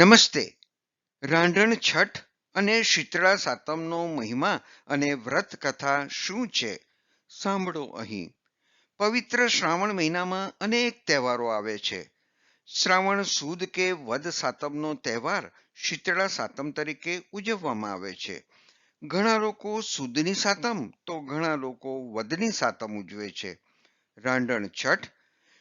નમસ્તે. રાંધણ છઠ અને શીતળા સાતમનો મહિમા અને વ્રત કથા શું છે? સાંભળો અહીં. પવિત્ર શ્રાવણ મહિનામાં અનેક તહેવારો આવે છે. શ્રાવણ સુદ કે વદ સાતમનો તહેવાર શીતળા સાતમ તરીકે ઉજવવામાં આવે છે. ઘણા લોકો સુદની સાતમ તો ઘણા લોકો વદની સાતમ ઉજવે છે. રાંધણ છઠ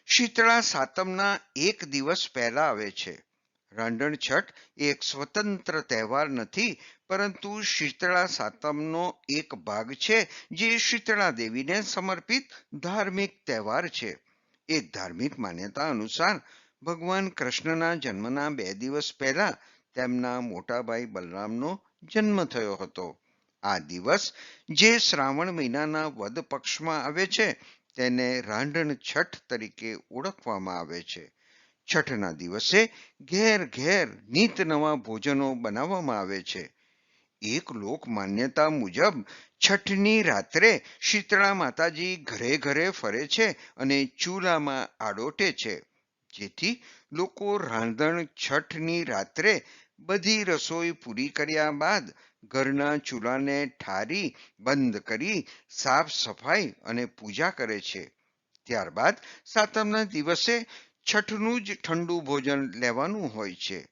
શીતળા સાતમના એક દિવસ પહેલા આવે છે. રાંધણ છઠ એક સ્વતંત્ર તહેવાર નથી, પરંતુ શીતળા સાતમનો એક ભાગ છે, જે શીતળા દેવીને સમર્પિત ધાર્મિક તહેવાર છે. એ ધાર્મિક માન્યતા અનુસાર ભગવાન કૃષ્ણના જન્મના બે દિવસ પહેલા તેમના મોટાભાઈ બલરામનો જન્મ થયો હતો. આ દિવસ જે શ્રાવણ મહિનાના વદ પક્ષમાં આવે છે, તેને રાંધણ છઠ તરીકે ઓળખવામાં આવે છે. છઠના દિવસે ઘેર ઘેર નીત નવા ભોજનો બનાવવામાં આવે છે. એક લોક માન્યતા મુજબ છઠની રાત્રે શીતળા માતાજી ઘરે ઘરે ફરે છે અને ચૂલામાં આડોટે છે. જેથી લોકો રાંધણ છઠની રાત્રે બધી રસોઈ પૂરી કર્યા બાદ ઘરના ચૂલાને ઠારી, બંધ કરી, સાફ સફાઈ અને પૂજા કરે છે. ત્યારબાદ સાતમના દિવસે છઠનું જ ઠંડુ ભોજન લેવાનું હોય છે.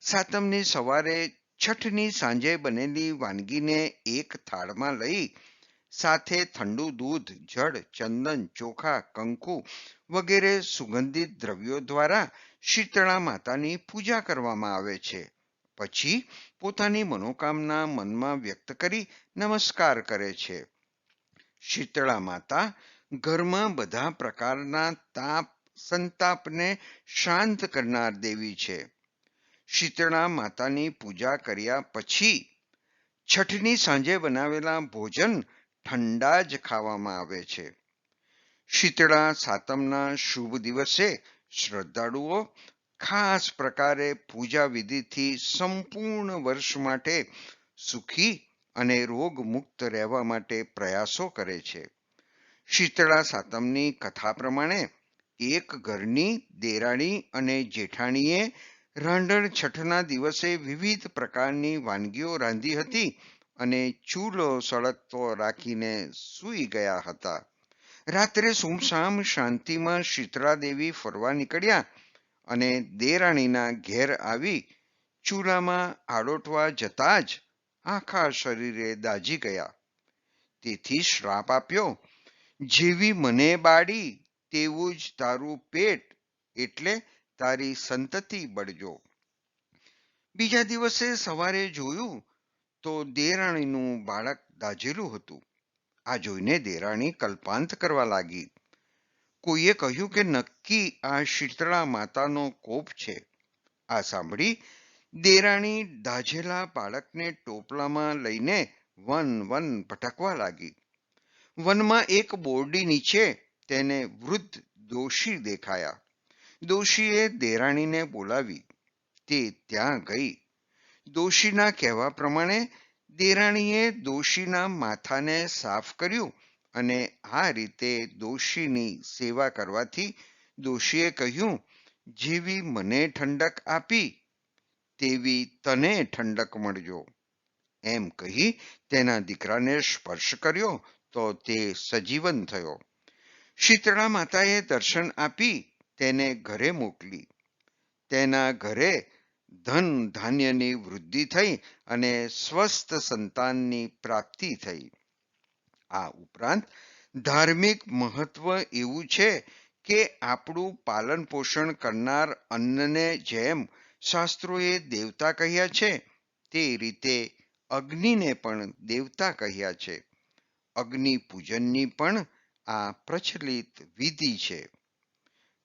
સાતમની સવારે છઠની સાંજે બનેલી વાનગીને એક થાળમાં લઈ સાથે ઠંડુ દૂધ, જળ, ચંદન, ચોખા, કંકુ વગેરે સુગંધિત દ્રવ્યો દ્વારા શીતળા માતાની પૂજા કરવામાં આવે છે. પછી પોતાની મનોકામના મનમાં વ્યક્ત કરી નમસ્કાર કરે છે. શીતળા માતા ઘરમાં બધા પ્રકારના તાપ સંતાપને શાંત કરનાર દેવી છે. શીતળા માતાની પૂજા કર્યા પછી છઠની સાંજે બનાવેલા ભોજન ઠંડા જ ખાવામાં આવે છે. શીતળા સાતમના શુભ દિવસે શ્રદ્ધાળુઓ ખાસ પ્રકારે પૂજા વિધિથી સંપૂર્ણ વર્ષ માટે સુખી અને રોગ મુક્ત રહેવા માટે પ્રયાસો કરે છે. શીતળા સાતમની કથા પ્રમાણે એક ઘરની, દેરાણી અને જેઠાણીએ રાંધણ છઠના દિવસે વિવિધ પ્રકારની વાનગીઓ રાંધી હતી અને ચૂલો સળગતો રાખીને સૂઈ ગયા હતા. રાત્રે સુમસામ શાંતિમાં શીતળા દેવી ફરવા નીકળ્યા અને દેરાણીના ઘેર આવી ચૂલામાં આડોટવા જતા જ આખા શરીરે દાજી ગયા. તેથી શ્રાપ આપ્યો, જેવી મને બાળી તેવું જ તારું પેટ એટલે તારી સંતતિ બળજો. બીજા દિવસે સવારે જોયું તો દેરાણીનું બાળક દાઝેલું હતું. આ જોઈને દેરાણી કલ્પાંત કરવા લાગી. કોઈએ કહ્યું કે નક્કી આ શીતળા માતાનો કોપ છે. આ સાંભળી દેરાણી દાઝેલા બાળકને ટોપલામાં લઈને વન વન ભટકવા લાગી. વનમાં એક બોરડી નીચે તેને વૃદ્ધ દોષી દેખાયા. દોષીએ દેરાણીને બોલાવી. તે ત્યાં ગઈ. દોષીના કહેવા પ્રમાણે દેરાણીએ દોષીના માથાને સાફ કર્યું અને આ રીતે દોષીની સેવા કરવાથી દોષીએ કહ્યું, જેવી મને ઠંડક આપી, તેવી તને ઠંડક મળજો. એમ કહી તેના દીકરાને સ્પર્શ કર્યો તો તે સજીવન થયો. શીતળા માતાએ દર્શન આપી તેને ઘરે મોકલી. તેના ઘરે ધન ધાન્યની વૃદ્ધિ થઈ અને સ્વસ્થ સંતાનની પ્રાપ્તિ થઈ. આ ઉપરાંત ધાર્મિક મહત્વ એવું છે કે આપણું પાલન પોષણ કરનાર અન્નને જેમ શાસ્ત્રોએ દેવતા કહ્યા છે, તે રીતે અગ્નિને પણ દેવતા કહ્યા છે. અગ્નિ પૂજનની પણ આ પ્રચલિત વિધિ છે.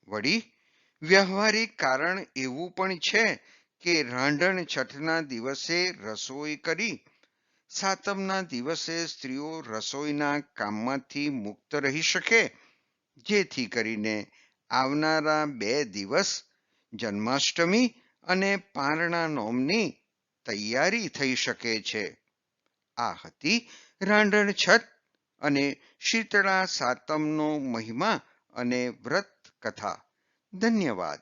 વળી, વ્યવહારિક કારણ એવું પણ છે કે રાંધણ છઠના દિવસે રસોઈ કરી, સાતમના દિવસે સ્ત્રીઓ રસોઈના કામમાંથી મુક્ત રહી શકે, જેથી કરીને આવનારા બે દિવસ જન્માષ્ટમી અને પારણા નોમની તૈયારી થઈ શકે છે. આ હતી રાંધણ છઠ અને શીતળા સાતમનો મહિમા અને વ્રત કથા. ધન્યવાદ.